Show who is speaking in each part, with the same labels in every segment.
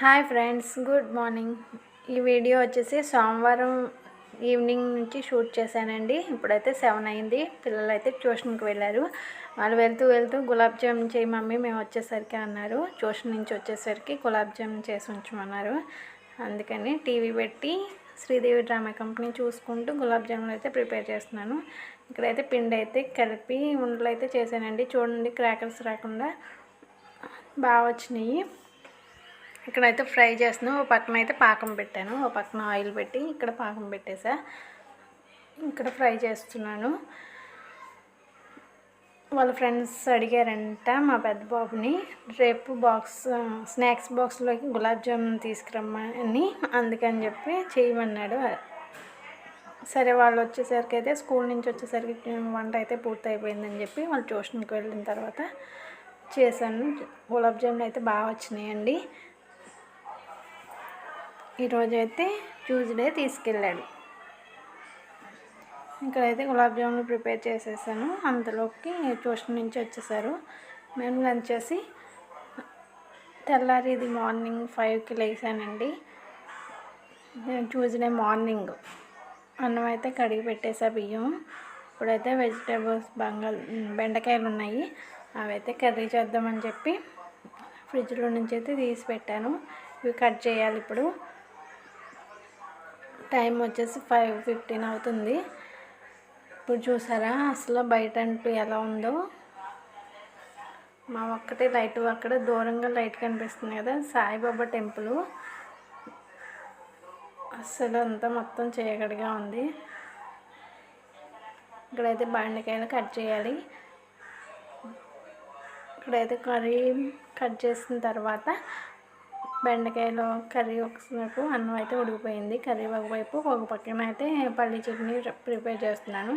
Speaker 1: Hi friends good morning. ఈ video వచ్చేసి సోమవారం ఈవినింగ్ నుంచి షూట్ చేశానండి. ఇప్పుడైతే సెవెన్ అయింది. పిల్లలు అయితే ట్యూషన్కి వెళ్ళారు. వాళ్ళు వెళ్తూ వెళ్తూ గులాబ్ జామ్ చేయి మమ్మీ మేము వచ్చేసరికి అన్నారు. ట్యూషన్ నుంచి వచ్చేసరికి గులాబ్ జామ్ చేసి ఉంచమన్నారు. అందుకని టీవీ పెట్టి శ్రీదేవి డ్రామా కంపెనీ చూసుకుంటూ గులాబ్ జామున్ అయితే ప్రిపేర్ చేస్తున్నాను. ఇక్కడైతే పిండి అయితే కలిపి ఉండలు అయితే చేశానండి. చూడండి క్రాకర్స్ రాకుండా బాగా వచ్చినాయి. ఇక్కడైతే ఫ్రై చేస్తున్నాను ఓ పక్కన అయితే పాకం పెట్టాను ఓ పక్కన ఆయిల్ పెట్టి ఇక్కడ పాకం పెట్టేసా. ఇక్కడ ఫ్రై చేస్తున్నాను. వాళ్ళ ఫ్రెండ్స్ అడిగారంట మా పెద్ద బాబుని రేపు బాక్స్ స్నాక్స్ బాక్స్లోకి గులాబ్ జామున్ తీసుకురమ్మని అందుకని చెప్పి చేయమన్నాడు. సరే వాళ్ళు వచ్చేసరికి అయితే స్కూల్ నుంచి వచ్చేసరికి వంట అయితే పూర్తి అయిపోయిందని చెప్పి వాళ్ళు ట్యూషన్కి వెళ్ళిన తర్వాత చేశాను. గులాబ్ జామున్ అయితే బాగా వచ్చినాయండి. ఈరోజైతే ట్యూస్డే తీసుకెళ్ళాడు. ఇక్కడైతే గులాబ్ జామున్ ప్రిపేర్ చేసేసాను. అంతలోకి ట్యూషన్ నుంచి వచ్చేసారు. మేము లంచ్ చేసి తెల్లారి ఇది మార్నింగ్ ఫైవ్కి లేసానండి. ట్యూస్డే మార్నింగ్ అన్నం అయితే కడిగి పెట్టేసా బియ్యం. ఇప్పుడైతే వెజిటేబుల్స్ బంగా బెండకాయలు ఉన్నాయి. అవైతే కర్రీ చేద్దామని చెప్పి ఫ్రిడ్జ్లో నుంచి అయితే తీసి పెట్టాను. ఇవి కట్ చేయాలి ఇప్పుడు. టైం వచ్చేసి ఫైవ్ ఫిఫ్టీన్ అవుతుంది. ఇప్పుడు చూసారా అసలు బయట అంటూ ఎలా ఉందో. మా ఒక్కటే లైట్ అక్కడ దూరంగా లైట్ కనిపిస్తుంది కదా సాయిబాబా టెంపుల్. అసలు అంతా మొత్తం చీకటిగా ఉంది. ఇక్కడైతే బండకాయలు కట్ చేయాలి. ఇక్కడైతే కర్రీ కట్ చేసిన తర్వాత బెండకాయలో కర్రీ ఒకవైపు అన్నం అయితే ఉడికిపోయింది. కర్రీ ఒకవైపు ఒక పక్కన అయితే పల్లి చట్నీ ప్రిపేర్ చేస్తున్నాను.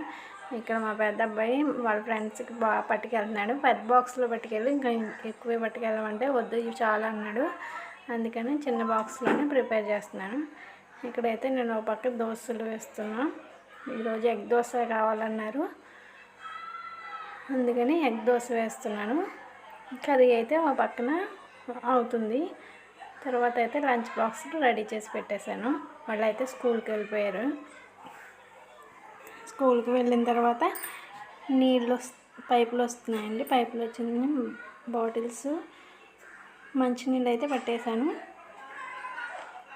Speaker 1: ఇక్కడ మా పెద్ద అబ్బాయి వాళ్ళ ఫ్రెండ్స్కి బాగా పట్టుకెళ్తున్నాడు. పెద్ద బాక్స్లో పట్టుకెళ్ళి ఇంకా ఎక్కువ పట్టుకెళ్ళమంటే వద్దు ఇవి చాలా అన్నాడు. అందుకని చిన్న బాక్స్లోనే ప్రిపేర్ చేస్తున్నాను. ఇక్కడైతే నేను ఒక పక్క దోశలు వేస్తున్నాను ఈరోజు ఎగ్ దోశ కావాలన్నారు. అందుకని ఎగ్ దోశ వేస్తున్నాను. కర్రీ అయితే ఒక పక్కన అవుతుంది. తర్వాత అయితే లంచ్ బాక్స్ రెడీ చేసి పెట్టేశాను. వాళ్ళు అయితే స్కూల్కి వెళ్ళిపోయారు. స్కూల్కి వెళ్ళిన తర్వాత నీళ్ళు పైపులు వస్తున్నాయండి. పైపులు వచ్చింది బాటిల్స్ మంచినీళ్ళు అయితే పట్టేశాను.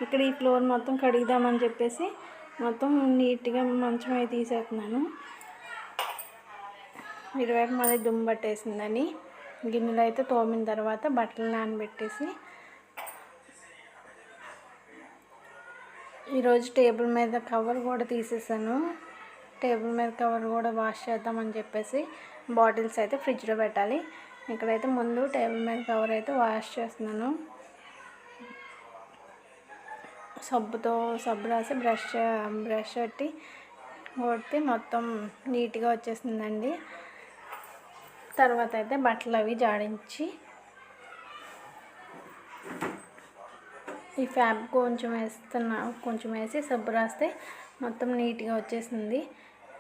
Speaker 1: ఇక్కడ ఈ ఫ్లోర్ మొత్తం కడుగుదామని చెప్పేసి మొత్తం నీట్గా మంచం అయితే తీసేస్తున్నాను. ఇరువైపు మళ్ళీ దుమ్ము పట్టేసిందని. గిన్నెలు అయితే తోమిన తర్వాత బట్టలు నానబెట్టేసి ఈరోజు టేబుల్ మీద కవర్ కూడా తీసేసాను. టేబుల్ మీద కవర్ కూడా వాష్ చేద్దామని చెప్పేసి బాటిల్స్ అయితే ఫ్రిడ్జ్లో పెట్టాలి. ఇక్కడైతే ముందు టేబుల్ మీద కవర్ అయితే వాష్ చేస్తున్నాను. సబ్బుతో సబ్బు రాసి బ్రష్ బ్రష్ పెట్టి కొడితే మొత్తం నీట్గా వచ్చేసిందండి తర్వాత అయితే బట్టలు అవి జాడించి ఈ ఫ్యాబ్ కొంచెం వేస్తున్నా కొంచెం వేసి సబ్బు రాస్తే మొత్తం నీట్గా వచ్చేసింది.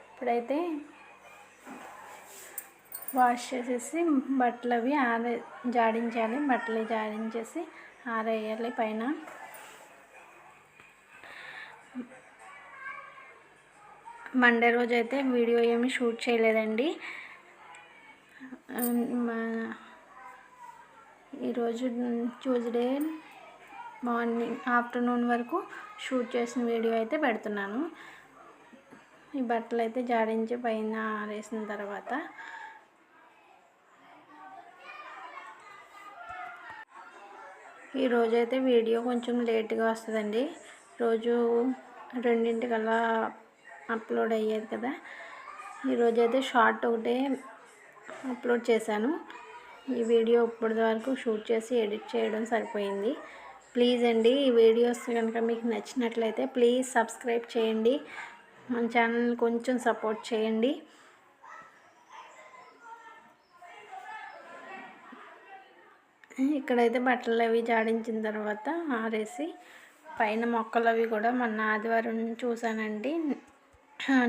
Speaker 1: ఇప్పుడైతే వాష్ చేసేసి బట్టలు అవి ఆరే జాడించాలి. బట్టలు జాడించేసి ఆరేయాలి పైన. మండే రోజు అయితే వీడియో ఏమి షూట్ చేయలేదండి. ఈరోజు ట్యూస్డే మార్నింగ్ ఆఫ్టర్నూన్ వరకు షూట్ చేసిన వీడియో అయితే పెడుతున్నాను. ఈ బట్టలు అయితే జాడించి పైన ఆరేసిన తర్వాత. ఈరోజైతే వీడియో కొంచెం లేట్గా వస్తుందండి. రోజు రెండింటికల్లా అప్లోడ్ అయ్యేది కదా. ఈరోజైతే షార్ట్ ఒకటే అప్లోడ్ చేశాను. ఈ వీడియో ఇప్పటి వరకు షూట్ చేసి ఎడిట్ చేయడం సరిపోయింది. ప్లీజ్ అండి ఈ వీడియోస్ కనుక మీకు నచ్చినట్లయితే ప్లీజ్ సబ్స్క్రైబ్ చేయండి. మన ఛానల్ కొంచెం సపోర్ట్ చేయండి. ఇక్కడైతే బట్టలు అవి జాడించిన తర్వాత ఆరేసి పైన మొక్కలు అవి కూడా మొన్న ఆదివారం చూశానండి.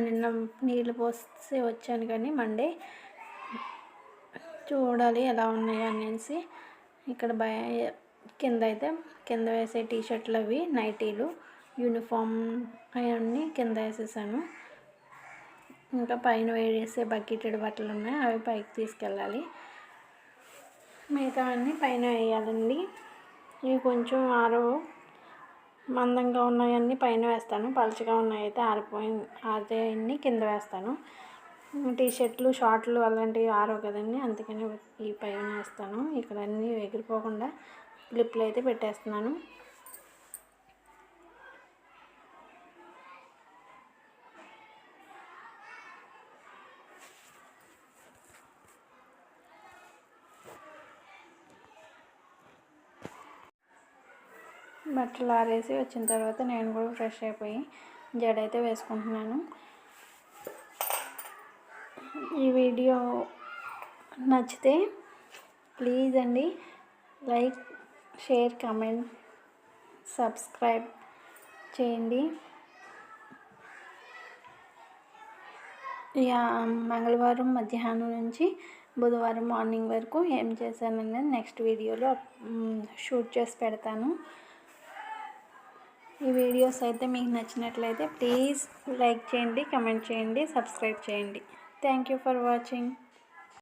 Speaker 1: నిన్న నీళ్ళు పోసి వచ్చాను కానీ మండే. చూడాలి ఎలా ఉన్నాయో అనేసి ఇక్కడ భయ కింద అయితే కింద వేసే టీ షర్ట్లు అవి నైటీలు యూనిఫామ్ అవన్నీ కింద వేసేసాను. ఇంకా పైన వేసే బకెటెడ్ బట్టలు ఉన్నాయి అవి పైకి తీసుకెళ్ళాలి. మిగతా అన్నీ పైన వేయాలండి. ఇవి కొంచెం ఆరో మందంగా ఉన్నాయన్నీ పైన వేస్తాను. పలుచగా ఉన్నాయైతే ఆరిపోయి ఆరిపోయి కింద వేస్తాను. టీ షర్ట్లు షార్ట్లు అలాంటివి ఆరవు కదండి అందుకని ఈ పైన వేస్తాను. ఇక్కడ అన్నీ ఎగిరిపోకుండా క్లిప్లు అయితే పెట్టేస్తున్నాను. బట్టలు ఆరేసి వచ్చిన తర్వాత నేను కూడా ఫ్రెష్ అయిపోయి జడ అయితే వేసుకుంటున్నాను. ఈ వీడియో నచ్చితే ప్లీజ్ అండి లైక్ షేర్ కమెంట్ సబ్స్క్రైబ్ చేయండి. ఇక మంగళవారం మధ్యాహ్నం నుంచి బుధవారం మార్నింగ్ వరకు ఏం చేశానని నెక్స్ట్ వీడియోలో షూట్ చేసి పెడతాను. ఈ వీడియోస్ అయితే మీకు నచ్చినట్లయితే ప్లీజ్ లైక్ చేయండి కమెంట్ చేయండి సబ్స్క్రైబ్ చేయండి. Thank you for watching.